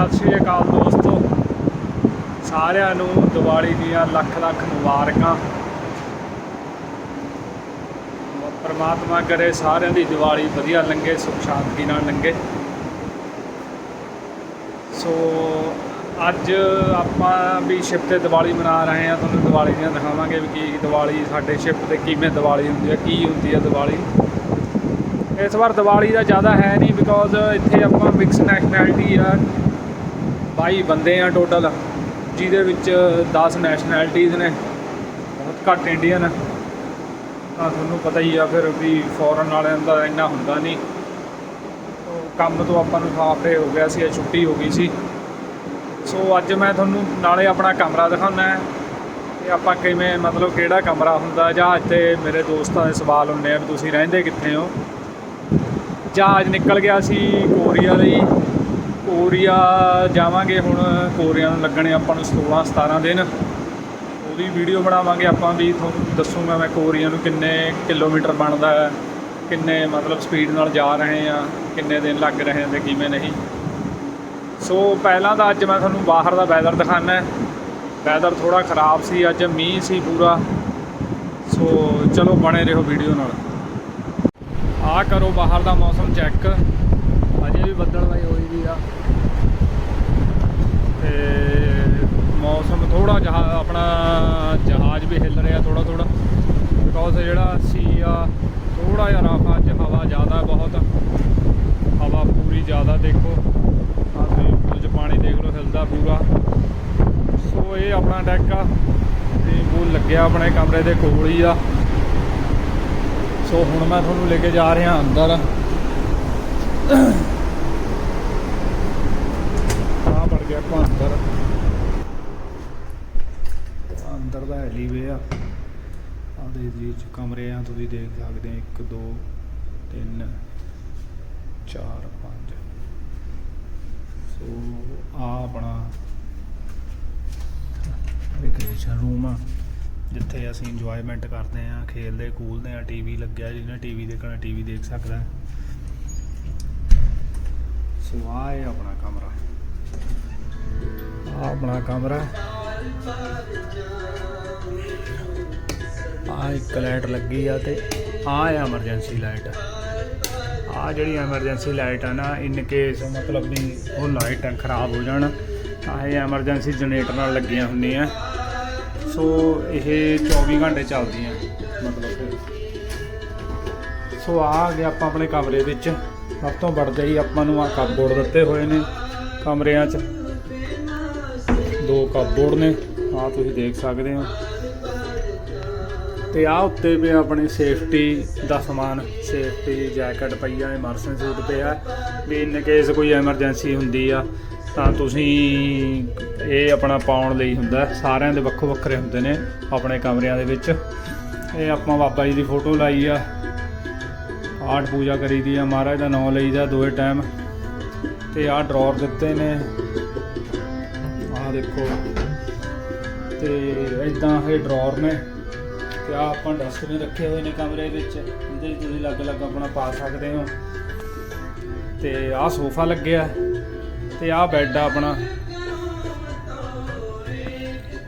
ਸਤਿ ਸ਼੍ਰੀ ਅਕਾਲ ਦੋਸਤੋ। ਸਾਰਿਆਂ ਨੂੰ ਦੀਵਾਲੀ ਦੀਆਂ ਲੱਖ ਲੱਖ ਮੁਬਾਰਕਾਂ। ਪਰਮਾਤਮਾ ਕਰੇ ਸਾਰਿਆਂ ਦੀ ਦੀਵਾਲੀ ਵਧੀਆ ਲੰਘੇ, ਸੁਖ ਸ਼ਾਂਤੀ ਨਾਲ ਲੰਘੇ। ਸੋ ਅੱਜ ਆਪਾਂ ਵੀ ਸ਼ਿਪ ਤੇ ਦੀਵਾਲੀ ਮਨਾ ਰਹੇ ਹਾਂ, ਤੁਹਾਨੂੰ ਦੀਵਾਲੀ ਦੀਆਂ ਦਿਖਾਵਾਂਗੇ ਵੀ ਕੀ ਦੀਵਾਲੀ ਸਾਡੇ ਸ਼ਿਪ ਤੇ ਕਿਵੇਂ ਦੀਵਾਲੀ ਹੁੰਦੀ ਹੈ ਕੀ ਹੁੰਦੀ ਹੈ ਦੀਵਾਲੀ। ਇਸ ਵਾਰ ਦੀਵਾਲੀ ਦਾ ਜ਼ਿਆਦਾ ਹੈ ਨਹੀਂ ਬਿਕੋਜ਼ ਇੱਥੇ ਆਪਾਂ ਮਿਕਸ ਨੈਸ਼ਨੈਲਿਟੀ ਆ। 22 ਬੰਦੇ ਆ ਟੋਟਲ, ਜਿਹਦੇ ਵਿੱਚ 10 ਨੈਸ਼ਨੈਲਿਟੀਜ਼ ਨੇ। ਬਹੁਤ ਘੱਟ ਇੰਡੀਅਨ ਤਾਂ ਤੁਹਾਨੂੰ ਪਤਾ ਹੀ ਆ ਫਿਰ ਵੀ ਫੋਰਨ ਵਾਲਿਆਂ ਦਾ ਇੰਨਾ ਹੁੰਦਾ ਨਹੀਂ। ਕੰਮ ਤੋਂ ਆਪਾਂ ਨੂੰ ਹਾਫ ਡੇ ਹੋ ਗਿਆ ਸੀ ਇਹ ਛੁੱਟੀ ਹੋ ਗਈ ਸੀ। ਸੋ ਅੱਜ ਮੈਂ ਤੁਹਾਨੂੰ ਨਾਲੇ ਆਪਣਾ ਕਮਰਾ ਦਿਖਾਉਣਾ ਹੈ ਤੇ ਆਪਾਂ ਕਿਵੇਂ, ਮਤਲਬ ਕਿਹੜਾ ਕਮਰਾ ਹੁੰਦਾ ਜਹਾਜ਼ 'ਤੇ ਮੇਰੇ ਦੋਸਤਾਂ ਦੇ ਸਵਾਲ ਹੁੰਦੇ ਆ ਵੀ ਤੁਸੀਂ ਰਹਿੰਦੇ ਕਿੱਥੇ ਹੋ। ਜਹਾਜ਼ ਨਿਕਲ ਗਿਆ ਸੀ ਕੋਰੀਆ ਲਈ। ਕੋਰੀਆ ਜਾਵਾਂਗੇ ਹੁਣ, ਕੋਰੀਆ ਨੂੰ ਲੱਗਣੇ ਆਪਾਂ ਨੂੰ 16 17 ਦਿਨ। ਉਹਦੀ ਵੀਡੀਓ ਬਣਾਵਾਂਗੇ ਆਪਾਂ ਵੀ, ਤੁਹਾਨੂੰ ਦੱਸੂਗਾ ਮੈਂ ਕੋਰੀਆ ਨੂੰ ਕਿੰਨੇ ਕਿਲੋਮੀਟਰ ਬਣਦਾ ਹੈ, ਕਿੰਨੇ ਮਤਲਬ ਸਪੀਡ ਨਾਲ ਜਾ ਰਹੇ ਆ ਕਿੰਨੇ ਦਿਨ ਲੱਗ ਰਹੇ ਆ ਤੇ ਕਿਵੇਂ ਨਹੀਂ। ਸੋ ਪਹਿਲਾਂ ਤਾਂ ਅੱਜ ਮੈਂ ਤੁਹਾਨੂੰ ਬਾਹਰ ਦਾ ਵੈਦਰ ਦਿਖਾਣਾ ਹੈ। ਵੈਦਰ ਥੋੜਾ ਖਰਾਬ ਸੀ, ਅੱਜ ਮੀਂਹ ਸੀ ਪੂਰਾ। ਸੋ ਚਲੋ ਬਣੇ ਰਹੋ ਵੀਡੀਓ ਨਾਲ। ਆ ਕਰੋ ਬਾਹਰ ਦਾ ਮੌਸਮ ਚੈੱਕ ਅਜੇ ਵੀ ਬੱਦਲਬਾਈ ਹੋਈ ਵੀ ਆ। ਤੇ ਮੌਸਮ ਥੋੜਾ ਜਹਾ ਆਪਣਾ ਜਹਾਜ਼ ਵੀ ਹਿੱਲ ਰਿਹਾ ਥੋੜਾ ਥੋੜਾ ਬਿਕੋਜ਼ ਜਿਹੜਾ ਸੀ ਆ ਥੋੜਾ ਜਿਹਾ ਰਫ ਅੱਜ ਹਵਾ ਜ਼ਿਆਦਾ ਬਹੁਤ ਹਵਾ ਪੂਰੀ ਜ਼ਿਆਦਾ ਦੇਖੋ। ਆ ਤੁਸੀਂ ਪੂਲ 'ਚ ਪਾਣੀ ਦੇਖ ਲਓ, ਹਿਲਦਾ ਪੂਰਾ। ਸੋ ਇਹ ਆਪਣਾ ਡੈਕ ਆ ਤੇ ਪੂਲ ਲੱਗਿਆ ਆਪਣੇ ਕਮਰੇ ਦੇ ਕੋਲ ਹੀ ਆ। ਸੋ ਹੁਣ ਮੈਂ ਤੁਹਾਨੂੰ ਲੈ ਕੇ ਜਾ ਰਿਹਾ ਅੰਦਰ ਆ ਬੜ ਗਿਆ ਆਪਾਂ ਅੰਦਰ। ਅੰਦਰ ਦਾ ਐਲੀਵੇ ਆ। ਆ ਜੀ ਚ ਕਮਰੇ ਆ, ਤੁਸੀਂ ਦੇਖ ਸਕਦੇ ਆ 1 2 3 4 5 ਸੋ, ਆ ਆਪਣਾ ਰਿਕ੍ਰੀਏਸ਼ਨ ਰੂਮ ਆ, ਜਿੱਥੇ ਅਸੀਂ ਇੰਜੋਇਮੈਂਟ ਕਰਦੇ ਆ, ਖੇਲਦੇ ਕੂਲਦੇ ਆ ਟੀਵੀ ਲੱਗਿਆ, ਜਿਹਨੇ ਟੀਵੀ ਦੇਖਣਾ ਟੀਵੀ ਦੇਖ ਸਕਦਾ। ਸੋ ਆਹ ਹੈ ਆਪਣਾ ਕਮਰਾ। ਆ ਆਪਣਾ ਕਮਰਾ। ਆ ਇੱਕ ਲਾਈਟ ਲੱਗੀ ਆ ਤੇ ਆ ਹੈ ਐਮਰਜੈਂਸੀ ਲਾਈਟ। ਆ ਜਿਹੜੀ ਐਮਰਜੈਂਸੀ ਲਾਈਟ ਆ ਨਾ ਇਨ ਕੇਸ ਮਤਲਬ ਵੀ ਉਹ ਲਾਈਟ ਖਰਾਬ ਹੋ ਜਾਣ, ਤਾਂ ਇਹ ਐਮਰਜੈਂਸੀ ਜਨਰੇਟਰ ਨਾਲ ਲੱਗੀਆਂ ਹੁੰਦੀਆਂ। ਸੋ ਇਹ 24 ਘੰਟੇ ਚੱਲਦੀਆਂ। ਮਤਲਬ ਸੋ ਆ ਗਏ ਆਪਾਂ ਆਪਣੇ ਕਮਰੇ ਵਿੱਚ। ਸਭ ਤੋਂ ਵੱਡਾ ਹੀ ਆਪਾਂ ਨੂੰ ਆ ਕਪਬੋਰਡ ਦਿੱਤੇ ਹੋਏ ਨੇ ਕਮਰਿਆਂ 'ਚ। ਕਪਬੋਰਡ ਨੇ। ਆ ਤੁਸੀਂ ਦੇਖ ਸਕਦੇ ਹੋ। ਤੇ ਆ ਉੱਤੇ ਵੀ ਆਪਣੇ ਸੇਫਟੀ ਦਾ ਸਮਾਨ। ਸੇਫਟੀ ਜੈਕਟ ਪਈ ਆ ਇਮਰਜੈਂਸੀ ਸੂਟ ਪਿਆ। ਵੀ ਇਨ ਕੇਸ ਕੋਈ ਐਮਰਜੈਂਸੀ ਹੁੰਦੀ ਆ, ਤਾਂ ਤੁਸੀਂ ਇਹ ਆਪਣਾ ਪਾਉਣ ਲਈ ਹੁੰਦਾ। ਸਾਰਿਆਂ ਦੇ ਵੱਖੋ ਵੱਖਰੇ ਹੁੰਦੇ ਨੇ ਆਪਣੇ ਕਮਰਿਆਂ ਦੇ ਵਿੱਚ। ਇਹ ਆਪਾਂ ਬਾਬਾ ਜੀ ਦੀ ਫੋਟੋ ਲਾਈ ਆ। ਆਠ ਪੂਜਾ ਕਰੀਦੀ ਆ, ਮਹਾਰਾਜ ਦਾ ਨਾਮ ਲਈਦਾ ਦੋਏ ਟਾਈਮ ਤੇ ਆਹ ਡਰਾਅਰ ਦਿੱਤੇ ਨੇ। ਆਹ ਦੇਖੋ। ਤੇ ਇਦਾਂ ਇਹ ਡਰਾਅਰ ਨੇ ਤੇ ਆ ਆਪਾਂ ਡਸਟਬਿਨ ਰੱਖੇ ਹੋਏ ਨੇ ਕਮਰੇ ਵਿੱਚ। ਇਹਦੇ ਵਿੱਚ ਤੁਸੀਂ ਅਲੱਗ-ਅਲੱਗ ਆਪਣਾ ਪਾ ਸਕਦੇ ਹੋ। ਤੇ ਆਹ ਸੋਫਾ ਲੱਗਿਆ। ਤੇ ਆਹ ਬੈੱਡ ਆ ਆਪਣਾ।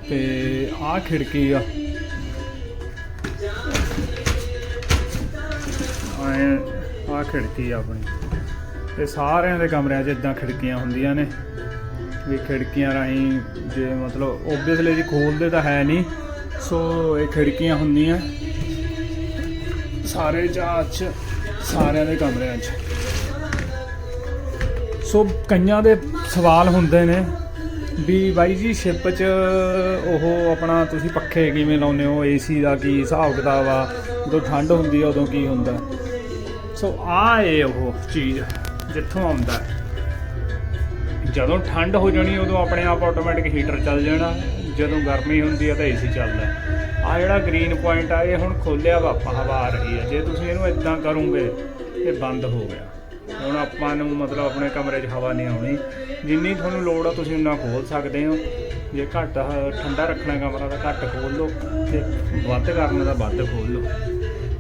ਤੇ ਆਹ ਖਿੜਕੀ ਆ। ਆਏ, ਆਹ ਖਿੜਕੀ ਆ ਆਪਣੀ। ਤੇ ਸਾਰਿਆਂ ਦੇ ਕਮਰਿਆਂ 'ਚ ਇਦਾਂ ਖਿੜਕੀਆਂ ਹੁੰਦੀਆਂ ਨੇ। ਵੀ ਖਿੜਕੀਆਂ ਰਾਹੀਂ ਜੇ ਮਤਲਬ ਓਬਵੀਅਸਲੀ ਜੀ ਖੋਲਦੇ ਤਾਂ ਹੈ ਨਹੀਂ, ਸੋ ਇਹ ਖਿੜਕੀਆਂ ਹੁੰਦੀਆਂ ਸਾਰੇ ਜਹਾਜ਼ ਸਾਰਿਆਂ ਦੇ ਕਮਰਿਆਂ 'ਚ। ਸੋ ਕਈਆਂ ਦੇ ਸਵਾਲ ਹੁੰਦੇ ਨੇ ਵੀ ਬਾਈ ਜੀ ਸ਼ਿਪ 'ਚ ਉਹ ਆਪਣਾ ਤੁਸੀਂ ਪੱਖੇ ਕਿਵੇਂ ਲਾਉਂਦੇ ਹੋ ਏਸੀ ਦਾ ਕੀ ਹਿਸਾਬ ਕਿਤਾਬ ਆ, ਜਦੋਂ ਠੰਡ ਹੁੰਦੀ ਆ ਉਦੋਂ ਕੀ ਹੁੰਦਾ? ਸੋ ਆ ਇਹ ਉਹ ਚੀਜ਼ ਜਿੱਥੋਂ ਆਉਂਦਾ। ਜਦੋਂ ਠੰਡ ਹੋ ਜਾਣੀ, ਉਦੋਂ ਆਪਣੇ ਆਪ ਆਟੋਮੈਟਿਕ ਹੀਟਰ ਚੱਲ ਜਾਣਾ। ਜਦੋਂ ਗਰਮੀ ਹੁੰਦੀ ਹੈ ਤਾਂ ਏਸੀ ਚੱਲਦਾ। ਆ ਜਿਹੜਾ ਗ੍ਰੀਨ ਪੁਆਇੰਟ ਆ, ਇਹ ਹੁਣ ਖੋਲਿਆ ਵਾ ਹਵਾ ਆ ਰਹੀ ਹੈ ਜੇ ਤੁਸੀਂ ਇਹਨੂੰ ਇਦਾਂ ਕਰੋਗੇ, ਇਹ ਬੰਦ ਹੋ ਗਿਆ। ਹੁਣ ਆਪਾਂ ਨੂੰ ਮਤਲਬ ਆਪਣੇ ਕਮਰੇ 'ਚ ਹਵਾ ਨਹੀਂ ਆਉਣੀ। ਜਿੰਨੀ ਤੁਹਾਨੂੰ ਲੋੜ ਆ, ਤੁਸੀਂ ਉਨਾ ਖੋਲ ਸਕਦੇ ਹੋ। ਜੇ ਘੱਟ ਹ- ਠੰਡਾ ਰੱਖਣਾ ਕਮਰਾ ਤਾਂ ਘੱਟ ਖੋਲ ਲਓ ਤੇ ਵੱਧ ਕਰਨਾ ਤਾਂ ਵੱਧ ਖੋਲ। ਲਓ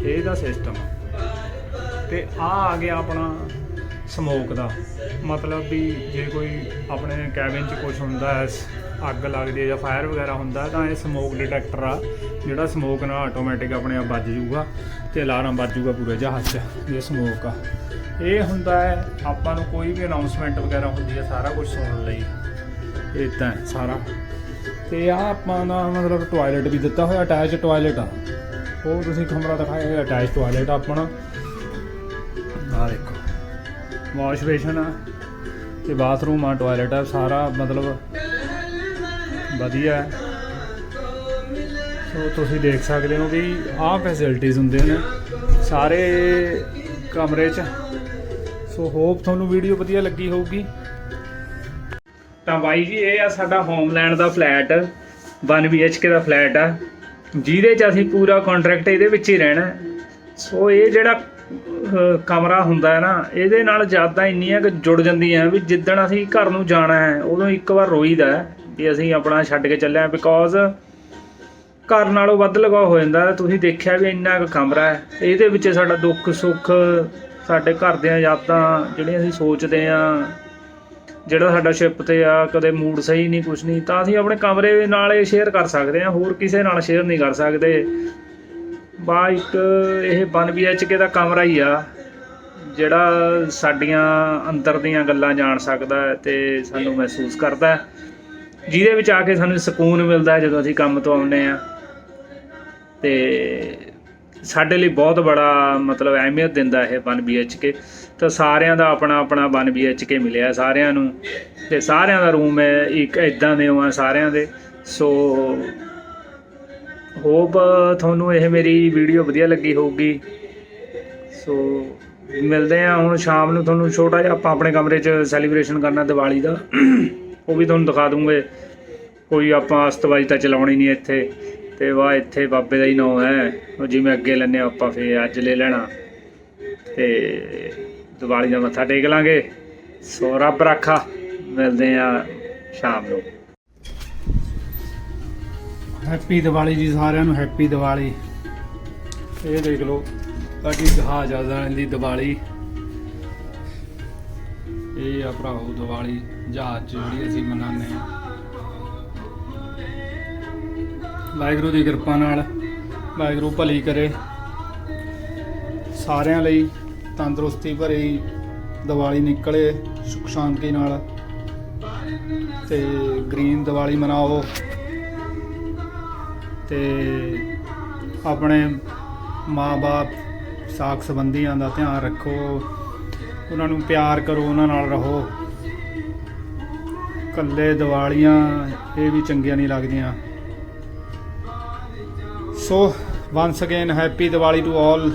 ਇਹ ਦਾ ਸਿਸਟਮ ਤੇ ਆ ਆ ਗਿਆ ਆਪਣਾ ਸਮੋਕ ਦਾ। ਮਤਲਬ ਵੀ ਜੇ ਕੋਈ ਆਪਣੇ ਕੈਬਿਨ 'ਚ ਕੁਝ ਹੁੰਦਾ ਹੈ ਸ- ਅੱਗ ਲੱਗਦੀ ਹੈ ਜਾਂ ਫਾਇਰ ਵਗੈਰਾ ਹੁੰਦਾ, ਤਾਂ ਇਹ ਸਮੋਕ ਡਿਟੈਕਟਰ ਆ, ਜਿਹੜਾ ਸਮੋਕ ਨਾਲ ਆਟੋਮੈਟਿਕ ਆਪਣੇ ਆਪ ਵੱਜ ਜਾਊਗਾ ਤੇ ਅਲਾਰਮ ਵੱਜ ਜਾਊਗਾ ਪੂਰੇ ਜਹਾਜ਼ 'ਚ ਜੇ ਸਮੋਕ ਆ। ਇਹ ਹੁੰਦਾ ਹੈ, ਆਪਾਂ ਨੂੰ ਕੋਈ ਵੀ ਅਨਾਉਂਸਮੈਂਟ ਵਗੈਰਾ ਹੁੰਦੀ ਹੈ, ਸਾਰਾ ਕੁਝ ਸੁਣਨ ਲਈ। ਇਦਾਂ ਹੈ ਸਾਰਾ। ਤੇ ਆ ਆਪਾਂ ਦਾ ਮਤਲਬ ਟਾਇਲਟ ਵੀ ਦਿੱਤਾ ਹੋਇਆ ਅਟੈਚ ਟਾਇਲਟ ਆ। ਉਹ ਤੁਸੀਂ ਕਮਰਾ ਦਿਖਾਇਆ ਹੋਇਆ ਅਟੈਚ ਟਾਇਲਟ ਆਪਣਾ। ਆ ਦੇਖੋ। ਵਾਸ਼ ਬੇਸ਼ਨ ਆ ਤੇ ਬਾਥਰੂਮ ਆ ਟਾਇਲਟ ਆ, ਸਾਰਾ ਮਤਲਬ ਵਧੀਆ। ਹੈ ਸੋ ਤੁਸੀਂ ਦੇਖ ਸਕਦੇ ਹੋ ਵੀ ਆਹ ਫੈਸਿਲਿਟੀਆਂ ਹੁੰਦੇ ਨੇ ਸਾਰੇ ਕਮਰੇ 'ਚ। ਸੋ ਹੋਪ ਤੁਹਾਨੂੰ ਵੀਡੀਓ ਵਧੀਆ ਲੱਗੀ ਹੋਊਗੀ। ਤਾਂ ਬਾਈ ਜੀ, ਇਹ ਆ ਸਾਡਾ ਹੋਮਲੈਂਡ ਦਾ ਫਲੈਟ 1 BHK ਦਾ ਫਲੈਟ ਆ। ਜਿਹਦੇ 'ਚ ਅਸੀਂ ਪੂਰਾ ਕੰਟਰੈਕਟ ਇਹਦੇ ਵਿੱਚ ਹੀ ਰਹਿਣਾ। ਸੋ ਇਹ ਜਿਹੜਾ ਕਮਰਾ ਹੁੰਦਾ ਹੈ ਨਾ, ਇਹਦੇ ਨਾਲ ਯਾਦਾਂ ਇੰਨੀਆਂ ਕਿ ਜੁੜ ਜਾਂਦੀਆਂ ਵੀ ਜਿੱਦਣ ਅਸੀਂ ਘਰ ਨੂੰ ਜਾਣਾ ਹੈ, ਉਦੋਂ ਇੱਕ ਵਾਰ ਰੋਈਦਾ ਵੀ ਅਸੀਂ ਆਪਣਾ ਛੱਡ ਕੇ ਚੱਲਿਆ ਬਿਕੋਜ਼ ਘਰ ਨਾਲੋਂ ਵੱਧ ਲਗਾਅ ਹੋ ਜਾਂਦਾ ਤੁਸੀਂ ਦੇਖਿਆ ਵੀ ਇੰਨਾ ਕੁ ਕਮਰਾ ਹੈ, ਇਹਦੇ ਵਿੱਚ ਸਾਡਾ ਦੁੱਖ ਸੁੱਖ, ਸਾਡੇ ਘਰ ਦੀਆਂ ਯਾਦਾਂ ਜਿਹੜੀਆਂ ਅਸੀਂ ਸੋਚਦੇ ਆ ਜਿਹੜਾ ਸਾਡਾ ਸ਼ਿਪ ਤੇ ਆ, ਕਦੇ ਮੂਡ ਸਹੀ ਨਹੀਂ, ਕੁਛ ਨਹੀਂ, ਤਾਂ ਅਸੀਂ ਆਪਣੇ ਕਮਰੇ ਨਾਲ ਇਹ ਸ਼ੇਅਰ ਕਰ ਸਕਦੇ ਆ ਹੋਰ ਕਿਸੇ ਨਾਲ ਸ਼ੇਅਰ ਨਹੀਂ ਕਰ ਸਕਦੇ। ਬਾ ਇੱਕ ਇਹ 1 BHK ਦਾ ਕਮਰਾ ਹੀ ਆ, ਜਿਹੜਾ ਸਾਡੀਆਂ ਅੰਦਰ ਦੀਆਂ ਗੱਲਾਂ ਜਾਣ ਸਕਦਾ ਹੈ ਤੇ ਸਾਨੂੰ ਮਹਿਸੂਸ ਕਰਦਾ ਹੈ। ਜਿਹਦੇ ਵਿੱਚ ਆ ਕੇ ਸਾਨੂੰ ਸਕੂਨ ਮਿਲਦਾ ਹੈ ਜਦੋਂ ਅਸੀਂ ਕੰਮ ਤੋਂ ਆਉਂਦੇ ਆ ਤੇ ਸਾਡੇ ਲਈ ਬਹੁਤ ਬੜਾ ਮਤਲਬ ਅਹਿਮੀਅਤ ਦਿੰਦਾ ਇਹ 1 BHK ਤਾਂ ਸਾਰਿਆਂ ਦਾ ਆਪਣਾ ਆਪਣਾ 1 BHK ਮਿਲਿਆ ਸਾਰਿਆਂ ਨੂੰ। ਤੇ ਸਾਰਿਆਂ ਦਾ ਰੂਮ ਹੈ, ਇੱਕ ਇਦਾਂ ਦੇ ਆ ਸਾਰਿਆਂ ਦੇ। ਸੋ ਹੋਪ ਤੁਹਾਨੂੰ ਇਹ ਮੇਰੀ ਵੀਡੀਓ ਵਧੀਆ ਲੱਗੀ ਹੋਊਗੀ। ਸੋ ਮਿਲਦੇ ਆ ਹੁਣ ਸ਼ਾਮ ਨੂੰ ਤੁਹਾਨੂੰ ਛੋਟਾ ਜਿਹਾ ਆਪਾਂ ਆਪਣੇ ਕਮਰੇ 'ਚ ਸੈਲੀਬ੍ਰੇਸ਼ਨ ਕਰਨਾ ਦੀਵਾਲੀ ਦਾ। ਉਹ ਵੀ ਤੁਹਾਨੂੰ ਦਿਖਾ ਦੂੰਗੇ। ਕੋਈ ਆਪਾਂ ਅਸਤਬਾਜੀ ਤਾਂ ਚਲਾਉਣੀ ਨਹੀਂ ਇੱਥੇ। ਤੇ ਵਾ ਇੱਥੇ ਬਾਬੇ ਦਾ ਹੀ ਨਾਮ ਹੈ। ਉਹ ਜਿਵੇਂ ਅੱਗੇ ਲੈਨੇ ਆਪਾਂ ਫੇਰ ਅੱਜ ਲੈ ਲੈਣਾ। ਤੇ ਦੀਵਾਲੀ ਦਾ ਮੱਥਾ ਟੇਕ ਲਾਂਗੇ। ਸੋ ਰੱਬ ਰਾਖਾ। ਮਿਲਦੇ ਆ ਸ਼ਾਮ ਨੂੰ। ਹੈਪੀ ਦੀਵਾਲੀ ਜੀ ਸਾਰਿਆਂ ਨੂੰ ਹੈਪੀ ਦੀਵਾਲੀ ਇਹ ਦੇਖ ਲਓ, ਸਾਡੀ ਜਹਾਜ਼ ਆਜ਼ਾਂ ਦੀ ਦੀਵਾਲੀ। ਇਹ ਆ ਭਰਾਓ ਦੀਵਾਲੀ, ਜਹਾਜ਼ 'ਚ ਜਿਹੜੀ ਅਸੀਂ ਮਨਾਉਂਦੇ ਹਾਂ। ਵਾਹਿਗੁਰੂ ਦੀ ਕਿਰਪਾ ਨਾਲ, ਵਾਹਿਗੁਰੂ ਭਲੀ ਕਰੇ। ਸਾਰਿਆਂ ਲਈ ਤੰਦਰੁਸਤੀ ਭਰੀ ਦੀਵਾਲੀ ਨਿਕਲੇ ਸੁਖ ਸ਼ਾਂਤੀ ਨਾਲ। ਤੇ ਗ੍ਰੀਨ ਦੀਵਾਲੀ ਮਨਾਓ। ਤੇ ਆਪਣੇ ਮਾਂ-ਬਾਪ ਸਾਕ ਸੰਬੰਧੀਆਂ ਦਾ ਧਿਆਨ ਰੱਖੋ, ਉਹਨਾਂ ਨੂੰ ਪਿਆਰ ਕਰੋ, ਉਹਨਾਂ ਨਾਲ ਰਹੋ। ਕੱਲੇ ਦੀਵਾਲੀਆਂ ਇਹ ਵੀ ਚੰਗੀਆਂ ਨਹੀਂ ਲੱਗਦੀਆਂ। So once again happy Diwali to all